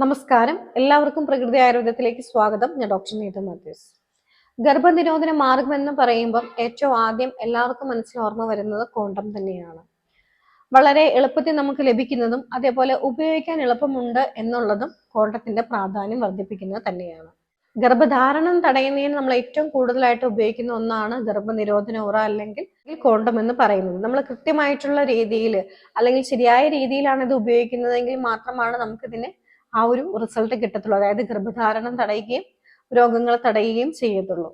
നമസ്കാരം. എല്ലാവർക്കും പ്രകൃതി ആയുർവേദത്തിലേക്ക് സ്വാഗതം. ഞാൻ ഡോക്ടർ നീത മാത്യൂസ്. ഗർഭനിരോധന മാർഗം എന്ന് പറയുമ്പം ഏറ്റവും ആദ്യം എല്ലാവർക്കും മനസ്സിൽ ഓർമ്മ വരുന്നത് കോണ്ടം തന്നെയാണ്. വളരെ എളുപ്പത്തിൽ നമുക്ക് ലഭിക്കുന്നതും അതേപോലെ ഉപയോഗിക്കാൻ എളുപ്പമുണ്ട് എന്നുള്ളതും കോണ്ടത്തിന്റെ പ്രാധാന്യം വർദ്ധിപ്പിക്കുന്നത് തന്നെയാണ്. ഗർഭധാരണം തടയുന്നതിന് നമ്മൾ ഏറ്റവും കൂടുതലായിട്ട് ഉപയോഗിക്കുന്ന ഒന്നാണ് ഗർഭനിരോധന ഉറ അല്ലെങ്കിൽ കോണ്ടം എന്ന് പറയുന്നത്. നമ്മൾ കൃത്യമായിട്ടുള്ള രീതിയിൽ അല്ലെങ്കിൽ ശരിയായ രീതിയിലാണ് ഇത് ഉപയോഗിക്കുന്നതെങ്കിൽ മാത്രമാണ് നമുക്കിതിനെ ആ ഒരു റിസൾട്ട് കിട്ടത്തുള്ളൂ. അതായത് ഗർഭധാരണം തടയുകയും രോഗങ്ങൾ തടയുകയും ചെയ്യത്തുള്ളൂ.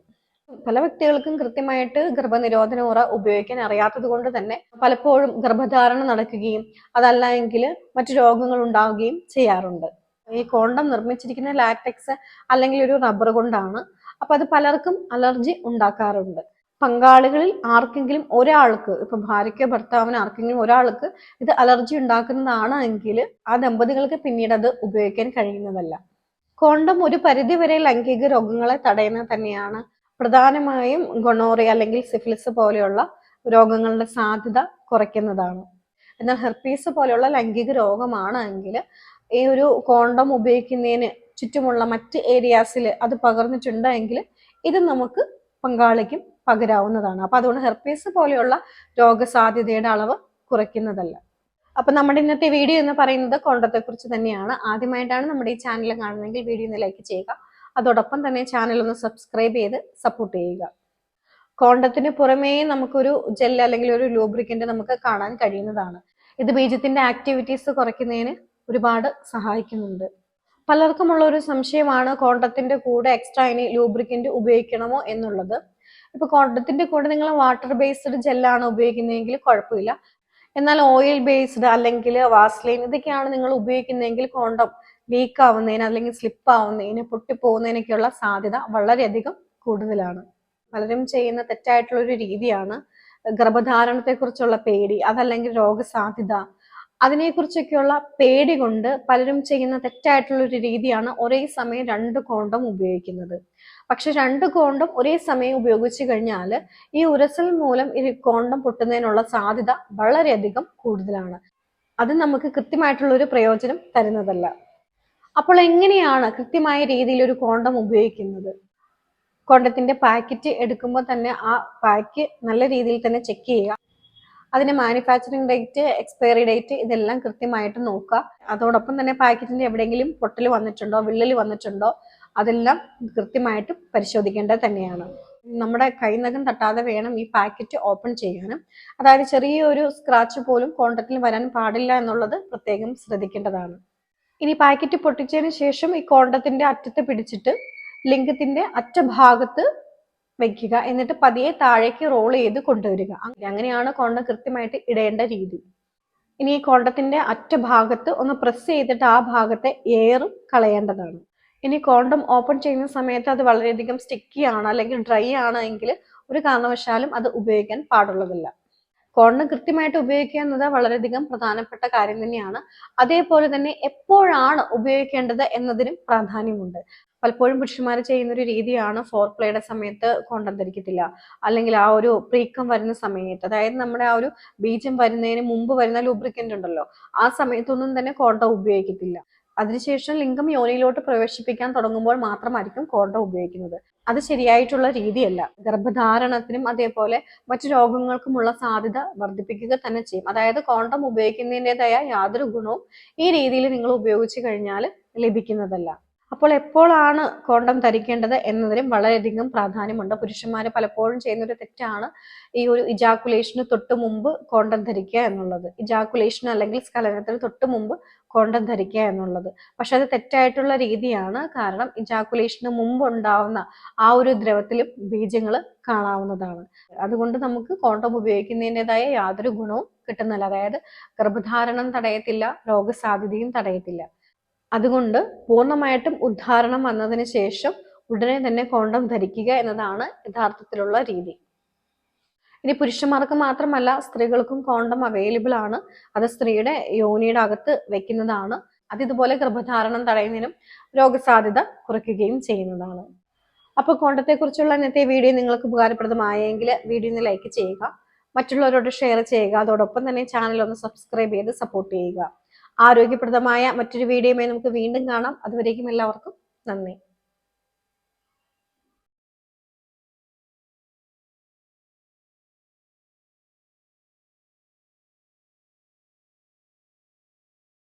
പല വ്യക്തികൾക്കും കൃത്യമായിട്ട് ഗർഭനിരോധന ഉറ ഉപയോഗിക്കാൻ അറിയാത്തത് കൊണ്ട് തന്നെ പലപ്പോഴും ഗർഭധാരണം നടക്കുകയും അതല്ല എങ്കിൽ മറ്റു രോഗങ്ങൾ ഉണ്ടാവുകയും ചെയ്യാറുണ്ട്. ഈ കോണ്ടം നിർമ്മിച്ചിരിക്കുന്ന ലാറ്റക്സ് അല്ലെങ്കിൽ ഒരു റബ്ബർ കൊണ്ടാണ്. അപ്പൊ അത് പലർക്കും അലർജി ഉണ്ടാക്കാറുണ്ട്. പങ്കാളികളിൽ ആർക്കെങ്കിലും ഒരാൾക്ക് ഇപ്പൊ ഭാര്യയ്ക്കോ ഭർത്താവിന് ആർക്കെങ്കിലും ഒരാൾക്ക് ഇത് അലർജി ഉണ്ടാക്കുന്നതാണ് എങ്കിൽ ആ ദമ്പതികൾക്ക് പിന്നീട് അത് ഉപയോഗിക്കാൻ കഴിയുന്നതല്ല. കോണ്ടം ഒരു പരിധിവരെ ലൈംഗിക രോഗങ്ങളെ തടയുന്നത് തന്നെയാണ് പ്രധാനമായും ഗൊണോറിയ അല്ലെങ്കിൽ സിഫിലിസ് പോലെയുള്ള രോഗങ്ങളുടെ സാധ്യത കുറയ്ക്കുന്നതാണ്. എന്നാൽ ഹെർപ്പീസ് പോലെയുള്ള ലൈംഗിക രോഗമാണ് എങ്കിൽ ഈ ഒരു കോണ്ടം ഉപയോഗിക്കുന്നതിന് ചുറ്റുമുള്ള മറ്റ് ഏരിയാസിൽ അത് പകർന്നിട്ടുണ്ട് എങ്കിൽ ഇത് നമുക്ക് പങ്കാളിക്കും പകരാവുന്നതാണ്. അപ്പൊ അതുകൊണ്ട് ഹെർപ്പീസ് പോലെയുള്ള രോഗസാധ്യതയുടെ അളവ് കുറയ്ക്കുന്നതല്ല. അപ്പൊ നമ്മുടെ ഇന്നത്തെ വീഡിയോ എന്ന് പറയുന്നത് കോണ്ടത്തെ കുറിച്ച് തന്നെയാണ്. ആദ്യമായിട്ടാണ് നമ്മുടെ ഈ ചാനൽ കാണുന്നതെങ്കിൽ വീഡിയോ ഒന്ന് ലൈക്ക് ചെയ്യുക. അതോടൊപ്പം തന്നെ ചാനൽ ഒന്ന് സബ്സ്ക്രൈബ് ചെയ്ത് സപ്പോർട്ട് ചെയ്യുക. കോണ്ടത്തിന് പുറമേ നമുക്കൊരു ജെൽ അല്ലെങ്കിൽ ഒരു ലൂബ്രിക്കന്റ് നമുക്ക് കാണാൻ കഴിയുന്നതാണ്. ഇത് ബീജത്തിന്റെ ആക്ടിവിറ്റീസ് കുറയ്ക്കുന്നതിന് ഒരുപാട് സഹായിക്കുന്നുണ്ട്. പലർക്കുമുള്ള ഒരു സംശയമാണ് കോണ്ടത്തിന്റെ കൂടെ എക്സ്ട്രാ ഇനി ലൂബ്രിക്കന്റ് ഉപയോഗിക്കണമോ എന്നുള്ളത്. ഇപ്പൊ കോണ്ടത്തിന്റെ കൂടെ നിങ്ങൾ വാട്ടർ ബേസ്ഡ് ജെല്ലാണ് ഉപയോഗിക്കുന്നതെങ്കിൽ കുഴപ്പമില്ല. എന്നാൽ ഓയിൽ ബേസ്ഡ് അല്ലെങ്കിൽ വാസ്ലൈൻ ഇതൊക്കെയാണ് നിങ്ങൾ ഉപയോഗിക്കുന്നതെങ്കിൽ കോണ്ടം ലീക്ക് ആവുന്നതിന് അല്ലെങ്കിൽ സ്ലിപ്പ് ആവുന്നതിന് പൊട്ടിപ്പോകുന്നതിനൊക്കെയുള്ള സാധ്യത വളരെയധികം കൂടുതലാണ്. പലരും ചെയ്യുന്ന തെറ്റായിട്ടുള്ള ഒരു രീതിയാണ് ഗർഭധാരണത്തെക്കുറിച്ചുള്ള പേടി അതല്ലെങ്കിൽ രോഗസാധ്യത. അതിനെക്കുറിച്ചൊക്കെയുള്ള പേടി കൊണ്ട് പലരും ചെയ്യുന്ന തെറ്റായിട്ടുള്ള ഒരു രീതിയാണ് ഒരേ സമയം രണ്ട് കോണ്ടം ഉപയോഗിക്കുന്നത്. പക്ഷെ രണ്ട് കോണ്ടം ഒരേ സമയം ഉപയോഗിച്ചു കഴിഞ്ഞാൽ ഈ ഉരസൽ മൂലം ഈ കോണ്ടം പൊട്ടുന്നതിനുള്ള സാധ്യത വളരെയധികം കൂടുതലാണ്. അത് നമുക്ക് കൃത്യമായിട്ടുള്ള ഒരു പ്രയോജനം തരുന്നതല്ല. അപ്പോൾ എങ്ങനെയാണ് കൃത്യമായ രീതിയിൽ ഒരു കോണ്ടം ഉപയോഗിക്കുന്നത്? കോണ്ടത്തിന്റെ പാക്കറ്റ് എടുക്കുമ്പോൾ തന്നെ ആ പാക്ക് നല്ല രീതിയിൽ തന്നെ ചെക്ക് ചെയ്യുക. അതിന്റെ മാനുഫാക്ചറിങ് ഡേറ്റ് എക്സ്പയറി ഡേറ്റ് ഇതെല്ലാം കൃത്യമായിട്ട് നോക്കുക. അതോടൊപ്പം തന്നെ പാക്കറ്റിന്റെ എവിടെയെങ്കിലും പൊട്ടൽ വന്നിട്ടുണ്ടോ വിള്ളൽ വന്നിട്ടുണ്ടോ അതെല്ലാം കൃത്യമായിട്ട് പരിശോധിക്കേണ്ടത് തന്നെയാണ്. നമ്മുടെ കൈനകം തട്ടാതെ വേണം ഈ പാക്കറ്റ് ഓപ്പൺ ചെയ്യാനും അതായത് ചെറിയൊരു സ്ക്രാച്ച് പോലും കോൺടാക്റ്റിൽ വരാൻ പാടില്ല എന്നുള്ളത് പ്രത്യേകം ശ്രദ്ധിക്കേണ്ടതാണ്. ഇനി പാക്കറ്റ് പൊട്ടിച്ചതിന് ശേഷം ഈ കോണ്ടത്തിന്റെ അറ്റത്ത് പിടിച്ചിട്ട് ലിംഗത്തിന്റെ അറ്റഭാഗത്ത് വെക്കുക. എന്നിട്ട് പതിയെ താഴേക്ക് റോൾ ചെയ്ത് കൊണ്ടുവരിക. അങ്ങനെയാണ് കോണ്ടം കൃത്യമായിട്ട് ഇടേണ്ട രീതി. ഇനി ഈ കോണ്ടത്തിന്റെ അറ്റഭാഗത്ത് ഒന്ന് പ്രസ് ചെയ്തിട്ട് ആ ഭാഗത്തെ എയർ കളയേണ്ടതാണ്. ഇനി കോണ്ടം ഓപ്പൺ ചെയ്യുന്ന സമയത്ത് അത് വളരെയധികം സ്റ്റിക്കി ആണ് അല്ലെങ്കിൽ ഡ്രൈ ആണ് എങ്കിൽ ഒരു കാരണവശാലും അത് ഉപയോഗിക്കാൻ പാടുള്ളതല്ല. കോണ്ടം കൃത്യമായിട്ട് ഉപയോഗിക്കുക എന്നത് വളരെയധികം പ്രധാനപ്പെട്ട കാര്യം തന്നെയാണ്. അതേപോലെ തന്നെ എപ്പോഴാണ് ഉപയോഗിക്കേണ്ടത് എന്നതിനും പ്രാധാന്യമുണ്ട്. പലപ്പോഴും പുരുഷന്മാർ ചെയ്യുന്ന ഒരു രീതിയാണ് ഫോർ പ്ലേയുടെ സമയത്ത് കോണ്ടം ധരിക്കത്തില്ല. അല്ലെങ്കിൽ ആ ഒരു പ്രീക്കം വരുന്ന സമയത്ത് അതായത് നമ്മുടെ ആ ഒരു ബീജം വരുന്നതിന് മുമ്പ് വരുന്ന ലൂബ്രിക്കന്റ് ഉണ്ടല്ലോ ആ സമയത്തൊന്നും തന്നെ കോണ്ടം ഉപയോഗിക്കത്തില്ല. അതിനുശേഷം ലിംഗം യോനിയിലോട്ട് പ്രവേശിപ്പിക്കാൻ തുടങ്ങുമ്പോൾ മാത്രമായിരിക്കും കോണ്ടം ഉപയോഗിക്കുന്നത്. അത് ശരിയായിട്ടുള്ള രീതിയല്ല. ഗർഭധാരണത്തിനും അതേപോലെ മറ്റു രോഗങ്ങൾക്കുമുള്ള സാധ്യത വർദ്ധിപ്പിക്കുക തന്നെ ചെയ്യും. അതായത് കോണ്ടം ഉപയോഗിക്കുന്നതിന്റെതായ യാതൊരു ഗുണവും ഈ രീതിയിൽ നിങ്ങൾ ഉപയോഗിച്ചു കഴിഞ്ഞാൽ ലഭിക്കുന്നതല്ല. അപ്പോൾ എപ്പോഴാണ് കോണ്ടം ധരിക്കേണ്ടത് എന്നതിലും വളരെയധികം പ്രാധാന്യമുണ്ട്. പുരുഷന്മാർ പലപ്പോഴും ചെയ്യുന്ന ഒരു തെറ്റാണ് ഈ ഒരു ഇജാക്കുലേഷന് തൊട്ട് മുമ്പ് കോണ്ടം ധരിക്കുക എന്നുള്ളത്. ഇജാക്കുലേഷൻ അല്ലെങ്കിൽ സ്ഖലനത്തിന് തൊട്ട് മുമ്പ് കോണ്ടം ധരിക്കുക എന്നുള്ളത്. പക്ഷെ അത് തെറ്റായിട്ടുള്ള രീതിയാണ്. കാരണം ഇജാക്കുലേഷന് മുമ്പ് ഉണ്ടാവുന്ന ആ ഒരു ദ്രവത്തിലും ബീജങ്ങൾ കാണാവുന്നതാണ്. അതുകൊണ്ട് നമുക്ക് കോണ്ടം ഉപയോഗിക്കുന്നതിന്റെതായ യാതൊരു ഗുണവും കിട്ടുന്നില്ല. അതായത് ഗർഭധാരണം തടയത്തില്ല രോഗസാധ്യതയും തടയത്തില്ല. അതുകൊണ്ട് പൂർണമായിട്ടും ഉദ്ധാരണം വന്നതിന് ശേഷം ഉടനെ തന്നെ കോണ്ടം ധരിക്കുക എന്നതാണ് യഥാർത്ഥത്തിലുള്ള രീതി. ഇനി പുരുഷന്മാർക്ക് മാത്രമല്ല സ്ത്രീകൾക്കും കോണ്ടം അവൈലബിൾ ആണ്. അത് സ്ത്രീയുടെ യോനിയുടെ അകത്ത് വെക്കുന്നതാണ്. അത് ഇതുപോലെ ഗർഭധാരണം തടയുന്നതിനും രോഗസാധ്യത കുറയ്ക്കുകയും ചെയ്യുന്നതാണ്. അപ്പോൾ കോണ്ടത്തെക്കുറിച്ചുള്ള ഇന്നത്തെ വീഡിയോ നിങ്ങൾക്ക് ഉപകാരപ്രദമായെങ്കിൽ വീഡിയോ ഒന്ന് ലൈക്ക് ചെയ്യുക. മറ്റുള്ളവരോട് ഷെയർ ചെയ്യുക. അതോടൊപ്പം തന്നെ ചാനൽ ഒന്ന് സബ്സ്ക്രൈബ് ചെയ്ത് സപ്പോർട്ട് ചെയ്യുക. ആരോഗ്യപ്രദമായ മറ്റൊരു വീഡിയോയുമായി നമുക്ക് വീണ്ടും കാണാം. അതുവരേക്കും എല്ലാവർക്കും നന്ദി.